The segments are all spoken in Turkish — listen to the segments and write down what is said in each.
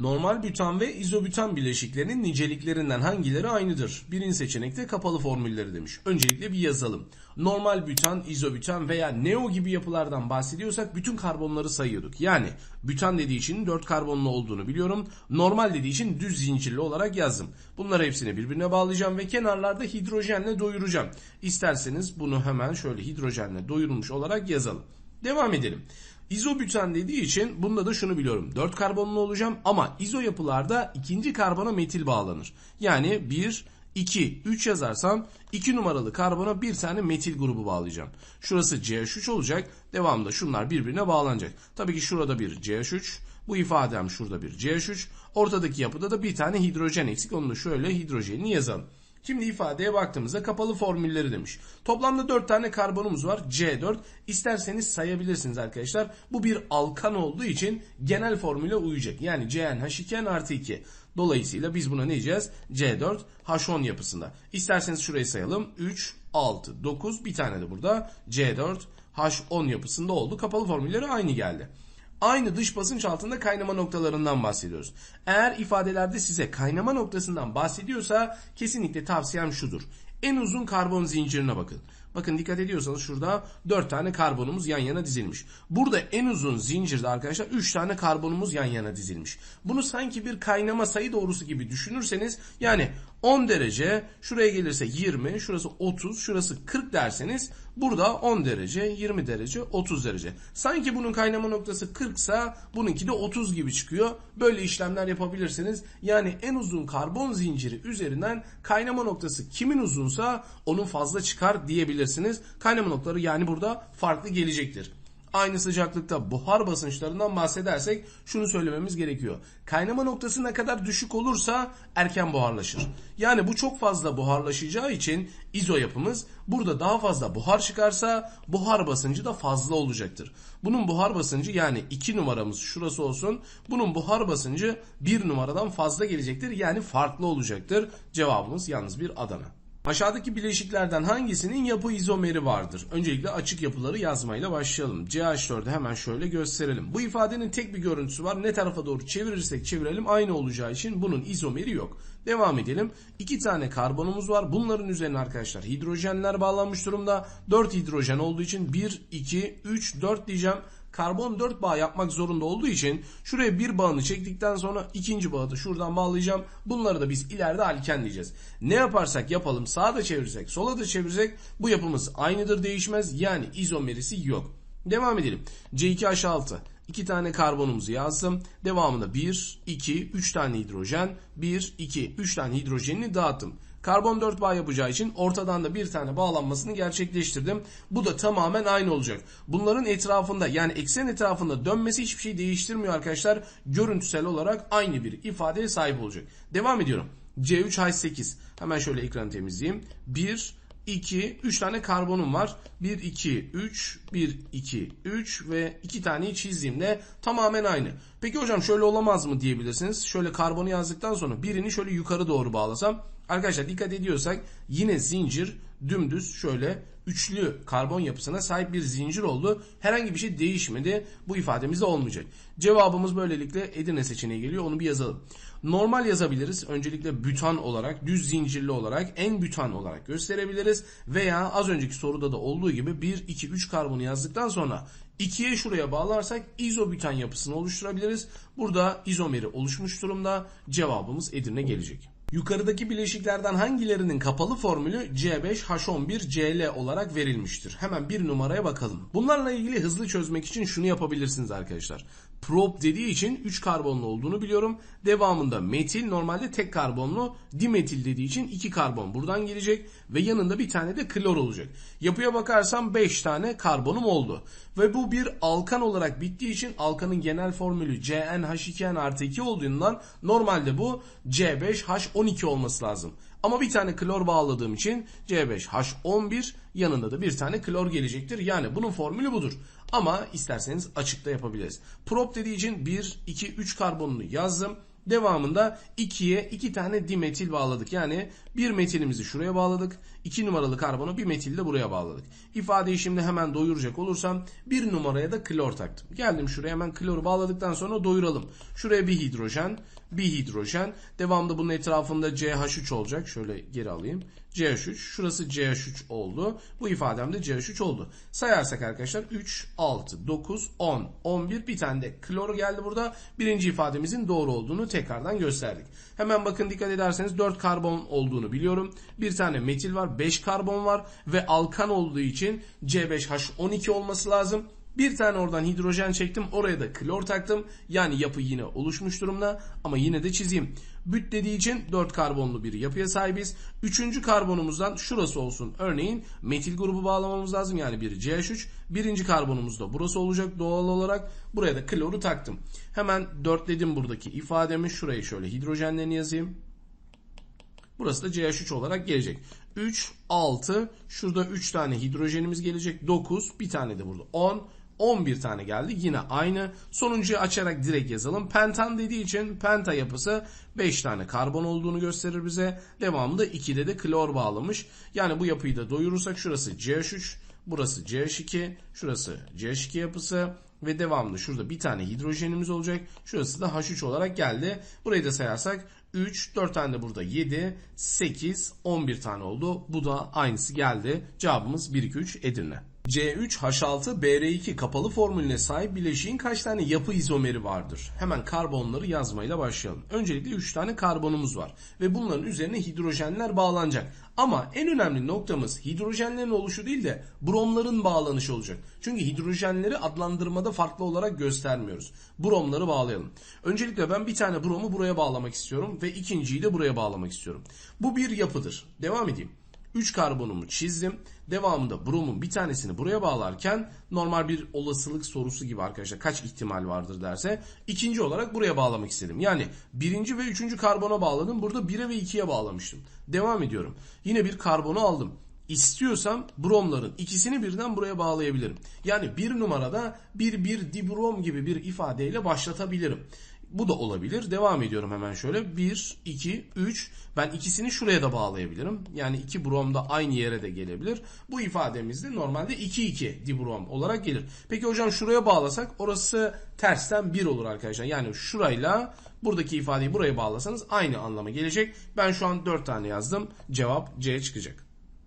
Normal bütan ve izobütan bileşiklerinin niceliklerinden hangileri aynıdır? Birinci seçenekte kapalı formülleri demiş. Öncelikle bir yazalım. Normal bütan, izobütan veya neo gibi yapılardan bahsediyorsak bütün karbonları sayıyorduk. Yani bütan dediği için 4 karbonlu olduğunu biliyorum. Normal dediği için düz zincirli olarak yazdım. Bunları hepsini birbirine bağlayacağım ve kenarlarda hidrojenle doyuracağım. İsterseniz bunu hemen şöyle hidrojenle doyurulmuş olarak yazalım. Devam edelim. İzobüten dediği için bunda da şunu biliyorum. 4 karbonlu olacağım ama izo yapılarda ikinci karbona metil bağlanır. Yani 1, 2, 3 yazarsam 2 numaralı karbona bir tane metil grubu bağlayacağım. Şurası CH3 olacak. Devamında şunlar birbirine bağlanacak. Tabii ki şurada bir CH3. Bu ifadem şurada bir CH3. Ortadaki yapıda da bir tane hidrojen eksik. Onu da şöyle hidrojenini yazalım. Şimdi ifadeye baktığımızda kapalı formülleri demiş. Toplamda 4 tane karbonumuz var. C4. İsterseniz sayabilirsiniz arkadaşlar. Bu bir alkan olduğu için genel formüle uyacak. Yani CnH2n artı 2. Dolayısıyla biz buna ne diyeceğiz? C4 H10 yapısında. İsterseniz şurayı sayalım. 3, 6, 9 bir tane de burada C4 H10 yapısında oldu. Kapalı formülleri aynı geldi. Aynı dış basınç altında kaynama noktalarından bahsediyoruz. Eğer ifadelerde size kaynama noktasından bahsediyorsa kesinlikle tavsiyem şudur. En uzun karbon zincirine bakın. Bakın dikkat ediyorsanız şurada 4 tane karbonumuz yan yana dizilmiş. Burada en uzun zincirde arkadaşlar 3 tane karbonumuz yan yana dizilmiş. Bunu sanki bir kaynama sayı doğrusu gibi düşünürseniz yani 10 derece şuraya gelirse 20 şurası 30 şurası 40 derseniz burada 10 derece 20 derece 30 derece. Sanki bunun kaynama noktası 40 sa bununki de 30 gibi çıkıyor. Böyle işlemler yapabilirsiniz. Yani en uzun karbon zinciri üzerinden kaynama noktası kimin uzunsa onun fazla çıkar diyebilirsiniz. Kaynama noktaları yani burada farklı gelecektir. Aynı sıcaklıkta buhar basınçlarından bahsedersek şunu söylememiz gerekiyor. Kaynama noktası ne kadar düşük olursa erken buharlaşır. Yani bu çok fazla buharlaşacağı için izo yapımız burada daha fazla buhar çıkarsa buhar basıncı da fazla olacaktır. Bunun buhar basıncı yani 2 numaramız şurası olsun. Bunun buhar basıncı 1 numaradan fazla gelecektir. Yani farklı olacaktır. Cevabımız yalnız bir Adana. Aşağıdaki bileşiklerden hangisinin yapı izomeri vardır? Öncelikle açık yapıları yazmayla başlayalım. CH4'ü hemen şöyle gösterelim. Bu ifadenin tek bir görüntüsü var. Ne tarafa doğru çevirirsek çevirelim aynı olacağı için bunun izomeri yok. Devam edelim. İki tane karbonumuz var. Bunların üzerine arkadaşlar hidrojenler bağlanmış durumda. 4 hidrojen olduğu için 1, 2, 3, 4 diyeceğim karbon 4 bağ yapmak zorunda olduğu için şuraya bir bağını çektikten sonra ikinci bağı da şuradan bağlayacağım. Bunları da biz ileride alken diyeceğiz. Ne yaparsak yapalım sağa da çevirsek sola da çevirsek bu yapımız aynıdır değişmez. Yani izomerisi yok. Devam edelim. C2H6 2 tane karbonumuzu yazdım. Devamında 1, 2, 3 tane hidrojen, 1, 2, 3 tane hidrojenini dağıttım. Karbon 4 bağ yapacağı için ortadan da bir tane bağlanmasını gerçekleştirdim. Bu da tamamen aynı olacak. Bunların etrafında yani eksen etrafında dönmesi hiçbir şey değiştirmiyor arkadaşlar. Görüntüsel olarak aynı bir ifadeye sahip olacak. Devam ediyorum. C3H8. Hemen şöyle ekranı temizleyeyim. 1, 2, 3 tane karbonum var. 1, 2, 3, 1, 2, 3 ve 2 taneyi çizdiğimde tamamen aynı. Peki hocam şöyle olamaz mı diyebilirsiniz. Şöyle karbonu yazdıktan sonra birini şöyle yukarı doğru bağlasam. Arkadaşlar dikkat ediyorsak yine zincir dümdüz şöyle üçlü karbon yapısına sahip bir zincir oldu. Herhangi bir şey değişmedi. Bu ifademizde olmayacak. Cevabımız böylelikle Edirne seçeneği geliyor. Onu bir yazalım. Normal yazabiliriz. Öncelikle bütan olarak, düz zincirli olarak, en bütan olarak gösterebiliriz. Veya az önceki soruda da olduğu gibi 1, 2, 3 karbonu yazdıktan sonra 2'ye şuraya bağlarsak izobütan yapısını oluşturabiliriz. Burada izomeri oluşmuş durumda. Cevabımız Edirne gelecek. Yukarıdaki bileşiklerden hangilerinin kapalı formülü C5H11Cl olarak verilmiştir? Hemen bir numaraya bakalım. Bunlarla ilgili hızlı çözmek için şunu yapabilirsiniz arkadaşlar. Prop dediği için 3 karbonlu olduğunu biliyorum. Devamında metil normalde tek karbonlu. Dimetil dediği için 2 karbon buradan gelecek. Ve yanında bir tane de klor olacak. Yapıya bakarsam 5 tane karbonum oldu. Ve bu bir alkan olarak bittiği için alkanın genel formülü CnH2n artı 2 olduğundan normalde bu C5H12 olması lazım. Ama bir tane klor bağladığım için C5H11 yanında da bir tane klor gelecektir. Yani bunun formülü budur. Ama isterseniz açıkta yapabiliriz. Prop dediği için 1, 2, 3 karbonunu yazdım. Devamında 2'ye 2 tane dimetil bağladık. Yani bir metilimizi şuraya bağladık. 2 numaralı karbonu bir metil de buraya bağladık. İfadeyi şimdi hemen doyuracak olursam bir numaraya da klor taktım. Geldim şuraya hemen kloru bağladıktan sonra doyuralım. Şuraya bir hidrojen, bir hidrojen. Devamında bunun etrafında CH3 olacak. Şöyle geri alayım. CH3. Şurası CH3 oldu. Bu ifadem de CH3 oldu. Sayarsak arkadaşlar 3, 6, 9, 10, 11 bir tane de klor geldi burada. Birinci ifademizin doğru olduğunu tekrardan gösterdik. Hemen bakın dikkat ederseniz 4 karbon olduğunu biliyorum. Bir tane metil var, 5 karbon var ve alkan olduğu için C5H12 olması lazım. Bir tane oradan hidrojen çektim. Oraya da klor taktım. Yani yapı yine oluşmuş durumda. Ama yine de çizeyim. Büt dediği için 4 karbonlu bir yapıya sahibiz. Üçüncü karbonumuzdan şurası olsun. Örneğin metil grubu bağlamamız lazım. Yani bir CH3. Birinci karbonumuz da burası olacak doğal olarak. Buraya da kloru taktım. Hemen dörtledim buradaki ifademi. Şuraya şöyle hidrojenlerini yazayım. Burası da CH3 olarak gelecek. 3, 6, şurada 3 tane hidrojenimiz gelecek. 9, bir tane de burada 10. 11 tane geldi. Yine aynı. Sonuncuyu açarak direkt yazalım. Pentan dediği için penta yapısı 5 tane karbon olduğunu gösterir bize. Devamında 2'de de klor bağlamış. Yani bu yapıyı da doyurursak şurası CH3, burası CH2, şurası CH2 yapısı ve devamında şurada bir tane hidrojenimiz olacak. Şurası da H3 olarak geldi. Burayı da sayarsak 3, 4 tane de burada 7, 8, 11 tane oldu. Bu da aynısı geldi. Cevabımız 1, 2, 3 Edirne. C3H6BR2 kapalı formülüne sahip bileşiğin kaç tane yapı izomeri vardır? Hemen karbonları yazmayla başlayalım. Öncelikle 3 tane karbonumuz var ve bunların üzerine hidrojenler bağlanacak. Ama en önemli noktamız hidrojenlerin oluşu değil de bromların bağlanışı olacak. Çünkü hidrojenleri adlandırmada farklı olarak göstermiyoruz. Bromları bağlayalım. Öncelikle ben bir tane bromu buraya bağlamak istiyorum ve ikinciyi de buraya bağlamak istiyorum. Bu bir yapıdır. Devam edeyim. 3 karbonumu çizdim. Devamında bromun bir tanesini buraya bağlarken normal bir olasılık sorusu gibi arkadaşlar kaç ihtimal vardır derse ikinci olarak buraya bağlamak istedim. Yani birinci ve üçüncü karbona bağladım. Burada 1'e ve 2'ye bağlamıştım. Devam ediyorum. Yine bir karbonu aldım. İstiyorsam bromların ikisini birden buraya bağlayabilirim. Yani bir numarada bir bir dibrom gibi bir ifadeyle başlatabilirim. Bu da olabilir. Devam ediyorum hemen şöyle. 1, 2, 3. Ben ikisini şuraya da bağlayabilirim. Yani 2 brom da aynı yere de gelebilir. Bu ifademizde normalde 2, 2 dibrom olarak gelir. Peki hocam şuraya bağlasak orası tersten 1 olur arkadaşlar. Yani şurayla buradaki ifadeyi buraya bağlasanız aynı anlama gelecek. Ben şu an 4 tane yazdım. Cevap C çıkacak.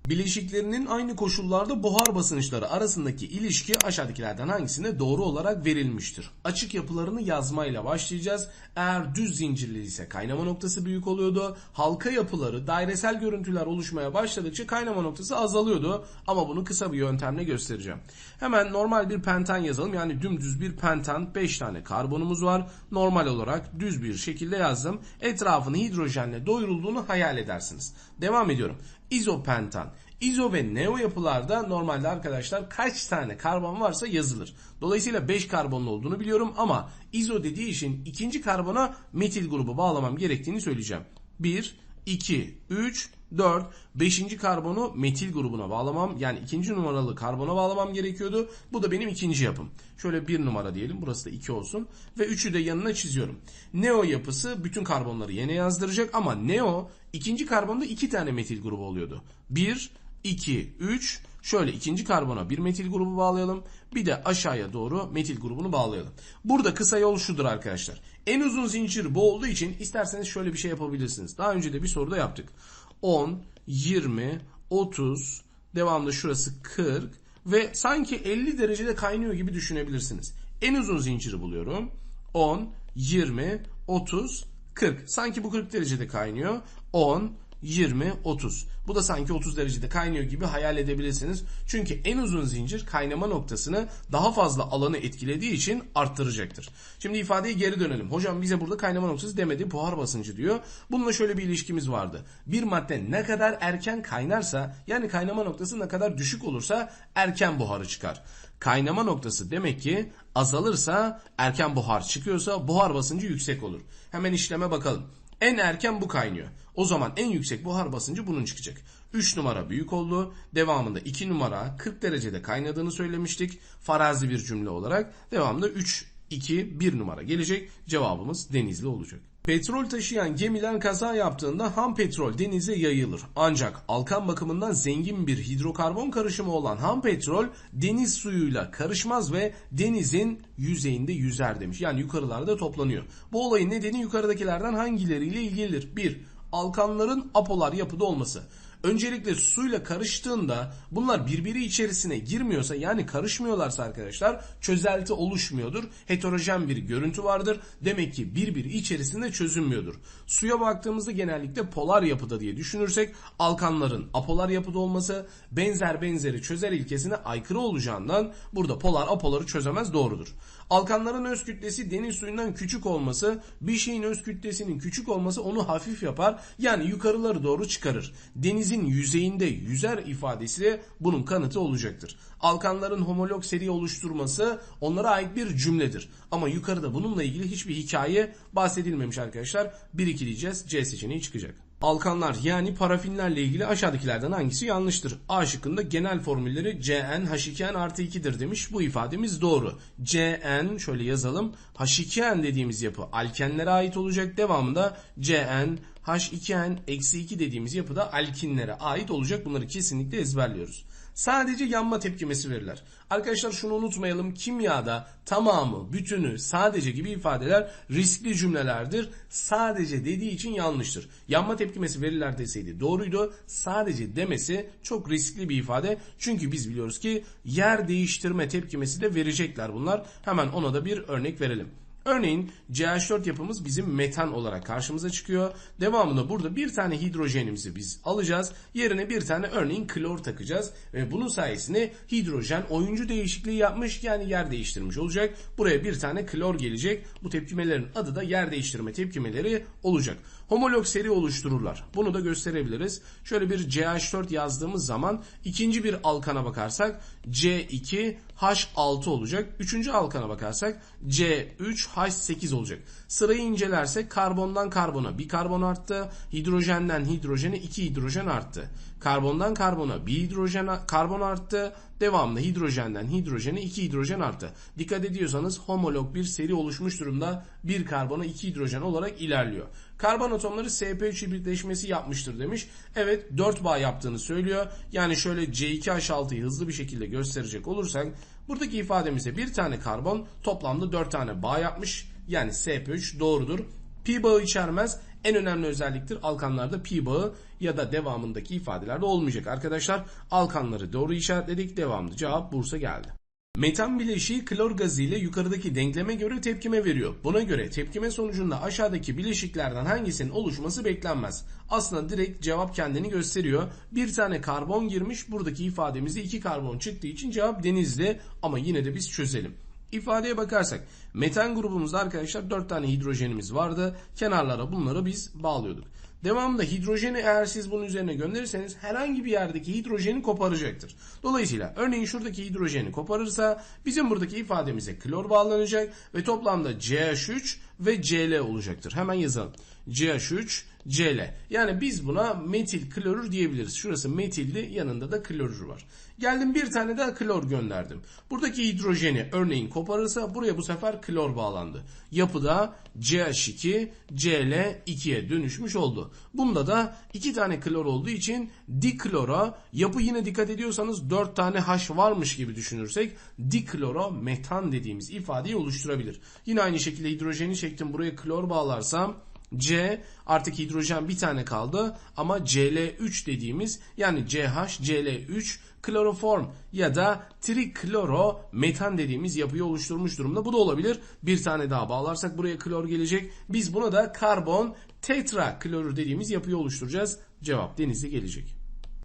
Bileşiklerinin aynı koşullarda buhar basınçları arasındaki ilişki aşağıdakilerden hangisinde doğru olarak verilmiştir? Açık yapılarını yazmayla başlayacağız. Eğer düz zincirli ise kaynama noktası büyük oluyordu. Halka yapıları, dairesel görüntüler oluşmaya başladıkça kaynama noktası azalıyordu. Ama bunu kısa bir yöntemle göstereceğim. Hemen normal bir pentan yazalım. Yani dümdüz bir pentan 5 tane karbonumuz var. Normal olarak düz bir şekilde yazdım. Etrafını hidrojenle doyurulduğunu hayal edersiniz. Devam ediyorum. İzopentan. İzo ve neo yapılarda normalde arkadaşlar kaç tane karbon varsa yazılır. Dolayısıyla 5 karbonlu olduğunu biliyorum ama izo dediği için ikinci karbona metil grubu bağlamam gerektiğini söyleyeceğim. 1, 2, 3, 4, 5. karbonu metil grubuna bağlamam yani ikinci numaralı karbona bağlamam gerekiyordu. Bu da benim ikinci yapım. Şöyle bir numara diyelim burası da 2 olsun ve 3'ü de yanına çiziyorum. Neo yapısı bütün karbonları yine yazdıracak ama neo ikinci karbonda 2 tane metil grubu oluyordu. 1, 2, 3 şöyle ikinci karbona bir metil grubu bağlayalım. Bir de aşağıya doğru metil grubunu bağlayalım. Burada kısa yol şudur arkadaşlar. En uzun zincir bu olduğu için isterseniz şöyle bir şey yapabilirsiniz. Daha önce de bir soruda yaptık. 10, 20, 30, devamlı şurası 40 ve sanki 50 derecede kaynıyor gibi düşünebilirsiniz. En uzun zinciri buluyorum. 10, 20, 30, 40. Sanki bu 40 derecede kaynıyor. 10, 20, 30. Bu da sanki 30 derecede kaynıyor gibi hayal edebilirsiniz. Çünkü en uzun zincir kaynama noktasını daha fazla alanı etkilediği için arttıracaktır. Şimdi ifadeye geri dönelim. Hocam bize burada kaynama noktası demedi buhar basıncı diyor. Bununla şöyle bir ilişkimiz vardı. Bir madde ne kadar erken kaynarsa yani kaynama noktası ne kadar düşük olursa erken buharı çıkar. Kaynama noktası demek ki azalırsa erken buhar çıkıyorsa buhar basıncı yüksek olur. Hemen işleme bakalım. En erken bu kaynıyor. O zaman en yüksek buhar basıncı bunun çıkacak. 3 numara büyük oldu. Devamında 2 numara 40 derecede kaynadığını söylemiştik. Farazi bir cümle olarak. Devamında 3, 2, 1 numara gelecek. Cevabımız denizli olacak. Petrol taşıyan gemiler kaza yaptığında ham petrol denize yayılır. Ancak alkan bakımından zengin bir hidrokarbon karışımı olan ham petrol deniz suyuyla karışmaz ve denizin yüzeyinde yüzer demiş. Yani yukarılarda toplanıyor. Bu olayın nedeni yukarıdakilerden hangileriyle ilgilidir? 1. Alkanların apolar yapıda olması. Öncelikle suyla karıştığında bunlar birbiri içerisine girmiyorsa yani karışmıyorlarsa arkadaşlar çözelti oluşmuyordur. Heterojen bir görüntü vardır. Demek ki birbiri içerisinde çözünmüyordur. Suya baktığımızda genellikle polar yapıda diye düşünürsek alkanların apolar yapıda olması benzer benzeri çözer ilkesine aykırı olacağından burada polar apoları çözemez doğrudur. Alkanların öz kütlesi deniz suyundan küçük olması bir şeyin öz kütlesinin küçük olması onu hafif yapar yani yukarıları doğru çıkarır. Denizin yüzeyinde yüzer ifadesi de bunun kanıtı olacaktır. Alkanların homolog seri oluşturması onlara ait bir cümledir. Ama yukarıda bununla ilgili hiçbir hikaye bahsedilmemiş arkadaşlar. 1-2 diyeceğiz C seçeneği çıkacak. Alkanlar yani parafinlerle ilgili aşağıdakilerden hangisi yanlıştır? A şıkkında genel formülleri Cn H2n artı 2'dir demiş. Bu ifademiz doğru. Cn şöyle yazalım. H2n dediğimiz yapı alkenlere ait olacak. Devamında Cn H2n eksi 2 dediğimiz yapı da alkinlere ait olacak. Bunları kesinlikle ezberliyoruz. Sadece yanma tepkimesi verirler. Arkadaşlar şunu unutmayalım. Kimyada tamamı, bütünü, sadece gibi ifadeler riskli cümlelerdir. Sadece dediği için yanlıştır. Yanma tepkimesi verirler deseydi doğruydu. Sadece demesi çok riskli bir ifade. Çünkü biz biliyoruz ki yer değiştirme tepkimesi de verecekler bunlar. Hemen ona da bir örnek verelim. Örneğin CH4 yapımız bizim metan olarak karşımıza çıkıyor. Devamında burada bir tane hidrojenimizi biz alacağız. Yerine bir tane örneğin klor takacağız. Ve bunun sayesinde hidrojen oyuncu değişikliği yapmış yani yer değiştirmiş olacak. Buraya bir tane klor gelecek. Bu tepkimelerin adı da yer değiştirme tepkimeleri olacak. Homolog seri oluştururlar. Bunu da gösterebiliriz. Şöyle bir CH4 yazdığımız zaman ikinci bir alkana bakarsak C2 H6 olacak. Üçüncü alkana bakarsak C3 H8 olacak. Sırayı incelersek karbondan karbona bir karbon arttı. Hidrojenden hidrojene iki hidrojen arttı. Karbondan karbona bir hidrojen karbon arttı. Devamlı hidrojenden hidrojene iki hidrojen arttı. Dikkat ediyorsanız homolog bir seri oluşmuş durumda. Bir karbona iki hidrojen olarak ilerliyor. Karbon atomları SP3 hibritleşmesi yapmıştır demiş. Evet 4 bağ yaptığını söylüyor. Yani şöyle C2H6'yı hızlı bir şekilde gösterecek olursak buradaki ifademizde bir tane karbon toplamda 4 tane bağ yapmış. Yani SP3 doğrudur. Pi bağı içermez. En önemli özelliktir alkanlarda pi bağı ya da devamındaki ifadelerde olmayacak. Arkadaşlar alkanları doğru işaretledik. Devamlı cevap Bursa geldi. Metan bileşiği klor gazı ile yukarıdaki denkleme göre tepkime veriyor. Buna göre tepkime sonucunda aşağıdaki bileşiklerden hangisinin oluşması beklenmez. Aslında direkt cevap kendini gösteriyor. Bir tane karbon girmiş. Buradaki ifademizde iki karbon çıktığı için cevap denizli ama yine de biz çözelim. İfadeye bakarsak metan grubumuzda arkadaşlar 4 tane hidrojenimiz vardı. Kenarlara bunları biz bağlıyorduk. Devamında hidrojeni eğer siz bunun üzerine gönderirseniz herhangi bir yerdeki hidrojeni koparacaktır. Dolayısıyla örneğin şuradaki hidrojeni koparırsa bizim buradaki ifademize klor bağlanacak ve toplamda CH3 ve Cl olacaktır. Hemen yazalım. CH3 Cl. Yani biz buna metil klorür diyebiliriz. Şurası metilli yanında da klorür var. Geldim bir tane daha klor gönderdim. Buradaki hidrojeni örneğin koparırsa buraya bu sefer klor bağlandı. Yapıda CH2 Cl2'ye dönüşmüş oldu. Bunda da iki tane klor olduğu için dikloro yapı yine dikkat ediyorsanız 4 tane H varmış gibi düşünürsek dikloro metan dediğimiz ifadeyi oluşturabilir. Yine aynı şekilde hidrojeni çektim buraya klor bağlarsam C artık hidrojen bir tane kaldı ama Cl3 dediğimiz yani CH Cl3 kloroform ya da trikloro metan dediğimiz yapıyı oluşturmuş durumda. Bu da olabilir. Bir tane daha bağlarsak buraya klor gelecek. Biz buna da karbon tetra klorür dediğimiz yapıyı oluşturacağız. Cevap denizli gelecek.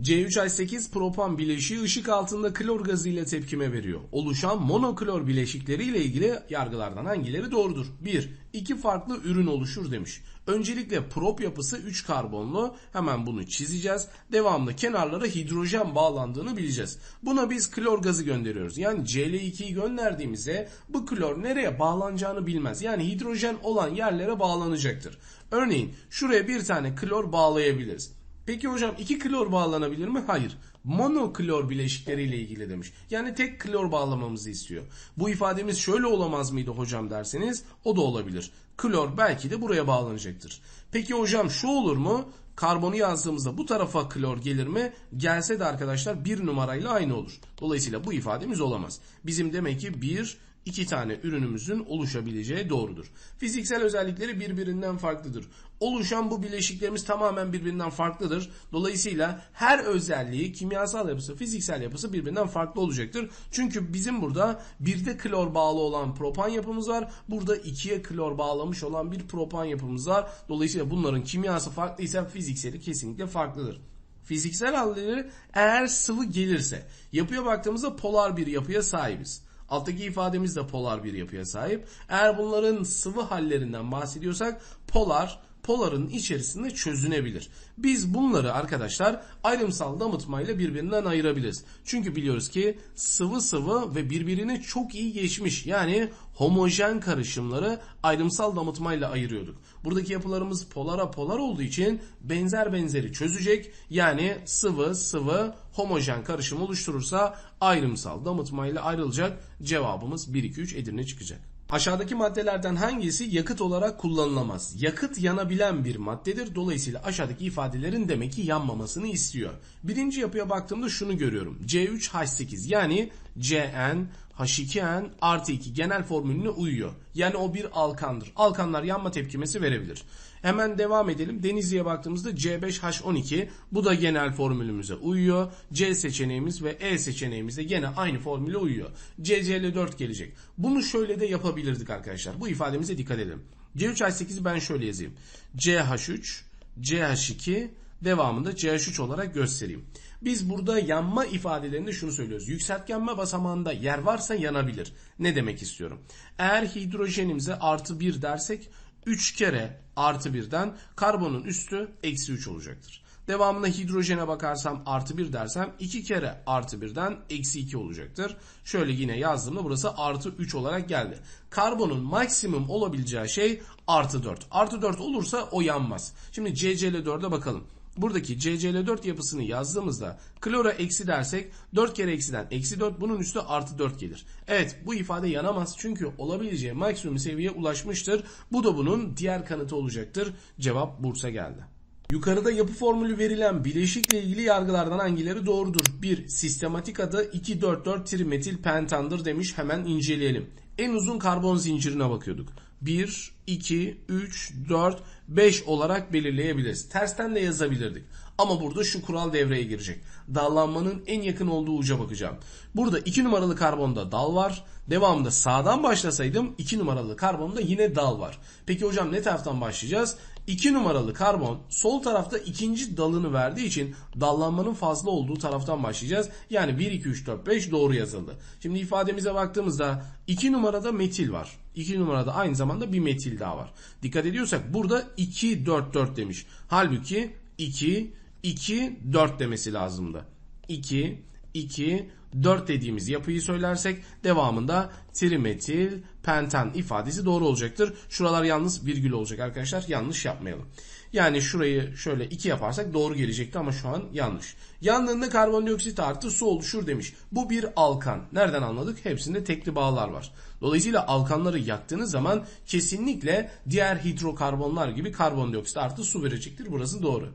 C3H8 propan bileşiği ışık altında klor gazı ile tepkime veriyor. Oluşan monoklor bileşikleri ile ilgili yargılardan hangileri doğrudur? 1. İki farklı ürün oluşur demiş. Öncelikle prop yapısı 3 karbonlu. Hemen bunu çizeceğiz. Devamlı kenarlara hidrojen bağlandığını bileceğiz. Buna biz klor gazı gönderiyoruz. Yani Cl2'yi gönderdiğimizde bu klor nereye bağlanacağını bilmez. Yani hidrojen olan yerlere bağlanacaktır. Örneğin şuraya bir tane klor bağlayabiliriz. Peki hocam iki klor bağlanabilir mi? Hayır. Monoklor bileşikleriyle ilgili demiş. Yani tek klor bağlamamızı istiyor. Bu ifademiz şöyle olamaz mıydı hocam derseniz o da olabilir. Klor belki de buraya bağlanacaktır. Peki hocam şu olur mu? Karbonu yazdığımızda bu tarafa klor gelir mi? Gelse de arkadaşlar bir numarayla aynı olur. Dolayısıyla bu ifademiz olamaz. Bizim demek ki bir iki tane ürünümüzün oluşabileceği doğrudur. Fiziksel özellikleri birbirinden farklıdır. Oluşan bu bileşiklerimiz tamamen birbirinden farklıdır. Dolayısıyla her özelliği kimyasal yapısı, fiziksel yapısı birbirinden farklı olacaktır. Çünkü bizim burada birde klor bağlı olan propan yapımız var. Burada ikiye klor bağlamış olan bir propan yapımız var. Dolayısıyla bunların kimyası farklıysa fizikseli kesinlikle farklıdır. Fiziksel halleri eğer sıvı gelirse yapıya baktığımızda polar bir yapıya sahibiz. Alttaki ifademiz de polar bir yapıya sahip. Eğer bunların sıvı hallerinden bahsediyorsak polar poların içerisinde çözünebilir. Biz bunları arkadaşlar ayrımsal damıtmayla birbirinden ayırabiliriz. Çünkü biliyoruz ki sıvı sıvı ve birbirini çok iyi geçmiş yani homojen karışımları ayrımsal damıtmayla ayırıyorduk. Buradaki yapılarımız polara polar olduğu için benzer benzeri çözecek. Yani sıvı sıvı homojen karışım oluşturursa ayrımsal damıtmayla ayrılacak. Cevabımız 1 2 3 Edirne çıkacak. Aşağıdaki maddelerden hangisi yakıt olarak kullanılamaz? Yakıt yanabilen bir maddedir. Dolayısıyla aşağıdaki ifadelerin demek ki yanmamasını istiyor. Birinci yapıya baktığımda şunu görüyorum. C3H8 yani CN H2N artı 2 genel formülüne uyuyor. Yani o bir alkandır. Alkanlar yanma tepkimesi verebilir. Hemen devam edelim. Denizli'ye baktığımızda C5H12 bu da genel formülümüze uyuyor. C seçeneğimiz ve E seçeneğimiz de gene aynı formüle uyuyor. CCl4 gelecek. Bunu şöyle de yapabilirdik arkadaşlar. Bu ifademize dikkat edelim. C3H8'i ben şöyle yazayım. CH3, CH2 devamında CH3 olarak göstereyim. Biz burada yanma ifadelerinde şunu söylüyoruz. Yükseltgenme basamağında yer varsa yanabilir. Ne demek istiyorum? Eğer hidrojenimize artı 1 dersek 3 kere artı 1'den karbonun üstü eksi 3 olacaktır. Devamında hidrojene bakarsam artı 1 dersem 2 kere artı 1'den eksi 2 olacaktır. Şöyle yine yazdığımda burası artı 3 olarak geldi. Karbonun maksimum olabileceği şey artı 4. Artı 4 olursa o yanmaz. Şimdi CCl4'e bakalım. Buradaki CCl4 yapısını yazdığımızda klora eksi dersek 4 kere eksiden eksi 4 bunun üstü artı 4 gelir. Evet bu ifade yanamaz çünkü olabileceği maksimum seviyeye ulaşmıştır. Bu da bunun diğer kanıtı olacaktır. Cevap Bursa geldi. Yukarıda yapı formülü verilen bileşikle ilgili yargılardan hangileri doğrudur? 1. Sistematik adı 2,4,4 trimetil pentandır demiş. Hemen inceleyelim. En uzun karbon zincirine bakıyorduk. 1, 2, 3, 4, 5 olarak belirleyebiliriz. Tersten de yazabilirdik. Ama burada şu kural devreye girecek. Dallanmanın en yakın olduğu uca bakacağım. Burada 2 numaralı karbonda dal var. Devamında sağdan başlasaydım 2 numaralı karbonda yine dal var. Peki hocam ne taraftan başlayacağız? 2 numaralı karbon sol tarafta ikinci dalını verdiği için dallanmanın fazla olduğu taraftan başlayacağız. Yani 1, 2, 3, 4, 5 doğru yazıldı. Şimdi ifademize baktığımızda 2 numarada metil var. 2 numarada aynı zamanda bir metil daha var. Dikkat ediyorsak burada 2, 4, 4 demiş. Halbuki 2, 2, 4 demesi lazımdı. 2, 2, 4 dediğimiz yapıyı söylersek devamında trimetil pentan ifadesi doğru olacaktır. Şuralar yalnız virgül olacak arkadaşlar. Yanlış yapmayalım. Yani şurayı şöyle 2 yaparsak doğru gelecekti ama şu an yanlış. Yandığında karbondioksit artı su oluşur demiş. Bu bir alkan. Nereden anladık? Hepsinde tekli bağlar var. Dolayısıyla alkanları yaktığınız zaman kesinlikle diğer hidrokarbonlar gibi karbondioksit artı su verecektir. Burası doğru.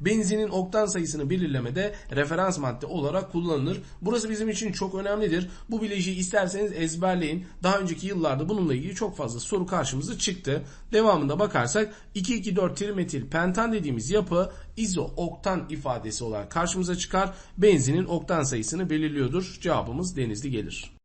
Benzinin oktan sayısını belirlemede referans madde olarak kullanılır. Burası bizim için çok önemlidir. Bu bileşiği isterseniz ezberleyin. Daha önceki yıllarda bununla ilgili çok fazla soru karşımıza çıktı. Devamında bakarsak 2,2,4 trimetil pentan dediğimiz yapı izooktan ifadesi olarak karşımıza çıkar. Benzinin oktan sayısını belirliyordur. Cevabımız denizli gelir.